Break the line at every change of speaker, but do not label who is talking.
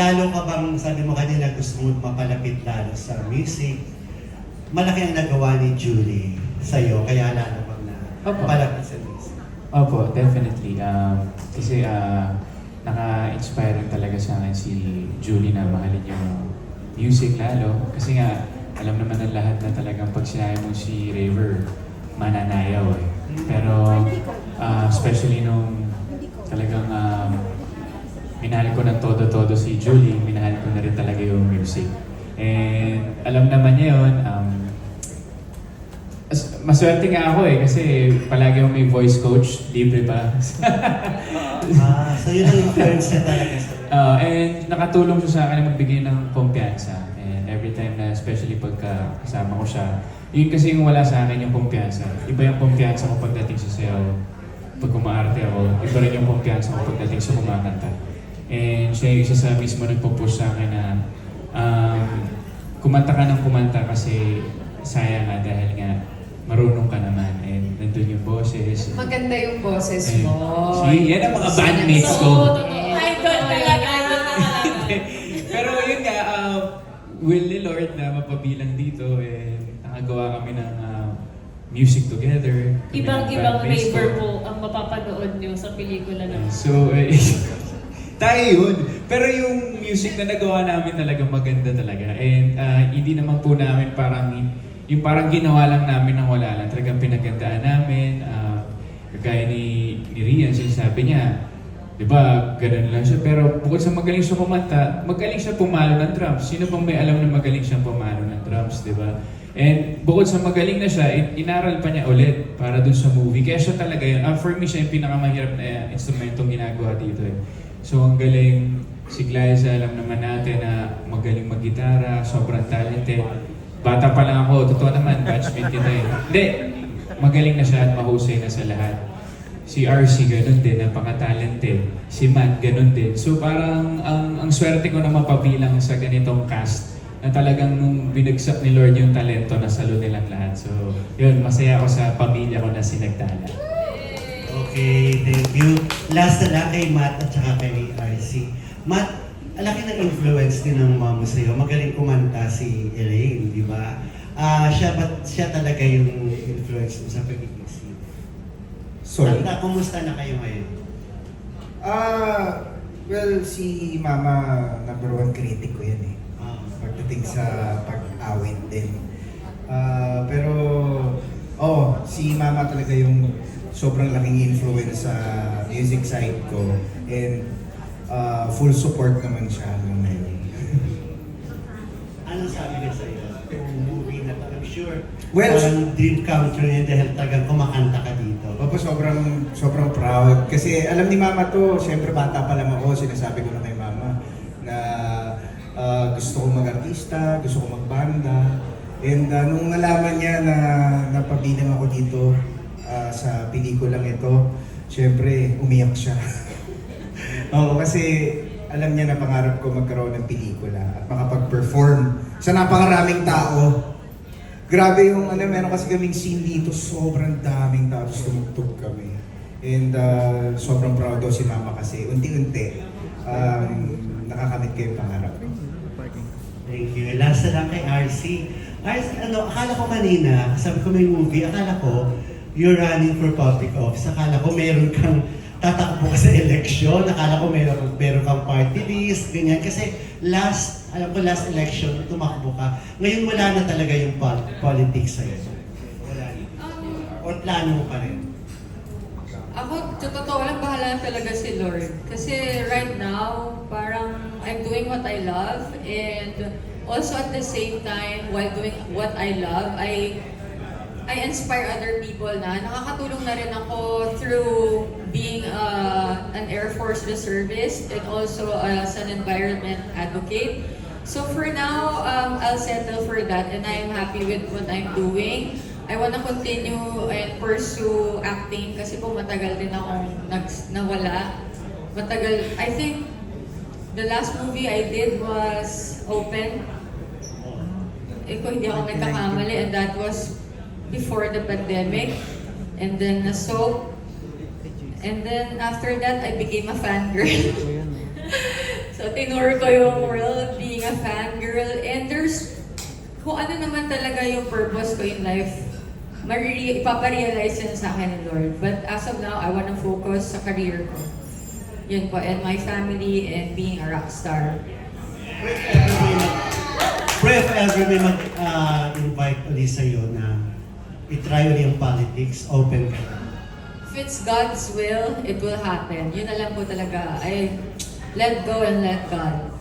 lalo ka bang, sabi mo kanina, gusto mo mapalapit lalo sa music. Malaki ang nagawa ni Julie sa'yo, kaya lalo bang na
Opo.
palapit sa music.
Opo, definitely. Um, kasi ah, naka-inspire talaga sa akin si Julie na mahalin yung music lalo. Kasi nga, alam naman ng lahat na talagang pag sinabi mo si Raver, mananayaw eh. Pero, ah, especially nung minahal ko ng todo-todo si Julie, minahal ko na rin talaga yung music. And alam naman niya yun, um, As- Maswerte nga ako eh, kasi palagi akong may voice coach, libre pa.
Ah, so yun ang influence niya talaga sa'yo.
Uh, and nakatulong siya sa akin na magbigay ng kumpiyansa. And every time na, especially pagka kasama ko siya, yun kasi yung wala sa akin yung kumpiyansa. Iba yung kumpiyansa ko pagdating sa sayaw. Pag kumaarte ako, iba rin yung kumpiyansa ko pagdating sa kumakanta. And siya yung isa sa mismo nagpo-push sa akin na um, kumanta ka ng kumanta kasi sayang nga dahil nga marunong ka naman and nandun yung boses.
Maganda yung boses mo.
See, yan ang mga bandmates ko.
Oo, totoo. Idol talaga.
Pero yun nga, uh, will ni Lord na mapabilang dito, eh, nakagawa kami ng uh, music together.
Ibang-ibang
ko.
flavor po ang mapapanood nyo sa pelikula na.
So, eh, tayo yun. Pero yung music na nagawa namin talaga maganda talaga. And uh, hindi naman po namin parang, yung parang ginawa lang namin ng wala lang. Talagang pinagandaan namin. Uh, kagaya ni, ni Rian, sinasabi niya, di ba, ganun lang siya. Pero bukod sa magaling siya kumanta, magaling siya pumalo ng drums. Sino bang may alam na magaling siya pumalo ng drums, di ba? And bukod sa magaling na siya, in- inaral pa niya ulit para dun sa movie. Kaya siya talaga yun. Ah, for me, siya yung pinakamahirap na uh, instrumentong ginagawa dito eh. So ang galing, si Glyza, alam naman natin na magaling mag-gitara, sobrang talented. Bata pa lang ako, totoo naman, batchmate kita eh. Hindi, magaling na siya at mahusay na sa lahat. Si RC ganun din, napaka-talented. Si Matt ganun din. So parang ang, ang swerte ko na mapabilang sa ganitong cast na talagang nung binagsak ni Lord yung talento na salo nilang lahat. So yun, masaya ako sa pamilya ko na sinagdala.
Okay, thank you. Last na lang kay Matt at saka kay RC. Matt, alaki ng influence din ng mama sa'yo. Magaling kumanta si Elaine, di ba? Ah, siya ba siya talaga yung influence mo sa pagiging singer?
Sorry.
Tanda, kumusta na kayo ngayon?
Ah, well, si Mama, number one critic ko yan eh.
Ah,
Pagdating sa pag-awit din. Ah, pero, oh, si Mama talaga yung sobrang laking influence sa music side ko. And ah, full support naman siya hanggang ngayon.
Anong sabi niya sa'yo? Yung movie na I'm sure
Well,
parang dream come true niya dahil talagang kumakanta ka dito.
Opo, sobrang, sobrang proud. Kasi alam ni Mama to, siyempre bata pa lang ako, sinasabi ko na kay Mama na ah, gusto ko mag-artista, gusto ko magbanda. And ah, nung nalaman niya na napabilang ako dito ah, sa pelikulang ito, siyempre umiyak siya. Oo, kasi alam niya na pangarap ko magkaroon ng pelikula at makapag-perform sa napakaraming tao. Grabe yung ano, meron kasi kaming scene dito, sobrang daming tao, tapos tumugtog kami. And uh, sobrang proud daw si Mama kasi unti-unti um, nakakamit yung pangarap.
Thank you. Last na lang kay RC. RC, ano, akala ko kanina, sabi ko may movie, akala ko you're running for public office. Akala ko meron kang tatakbo ka sa eleksyon. Akala ko meron, meron kang party list, ganyan. Kasi last, alam ko last election, tumakbo ka. Ngayon wala na talaga yung pol- politics sa'yo. Wala na.
Um,
Or plano mo pa rin?
Ako, sa totoo lang, bahala talaga si Lord. Kasi right now, parang I'm doing what I love and also at the same time, while doing what I love, I I inspire other people na nakakatulong na rin ako through being uh, an Air Force reservist and also as an environment advocate. So for now, um, I'll settle for that and I'm happy with what I'm doing. I wanna continue and pursue acting kasi po matagal din akong nags- nawala. Matagal, I think the last movie I did was Open. Eh kung hindi ako nagkakamali and that was before the pandemic. And then na soap. And then after that, I became a fangirl. so tinuro ko yung world being a fangirl. And there's, kung ano naman talaga yung purpose ko in life, mariri, ipaparealize yun sa akin ni Lord. But as of now, I want to focus sa career ko. Yun po, and my family and being a rock star.
Pre, if ever may mag-invite ulit sa'yo na itry ulit yung politics, open ka.
If it's God's will, it will happen. Yun na lang po talaga. I let go and let God.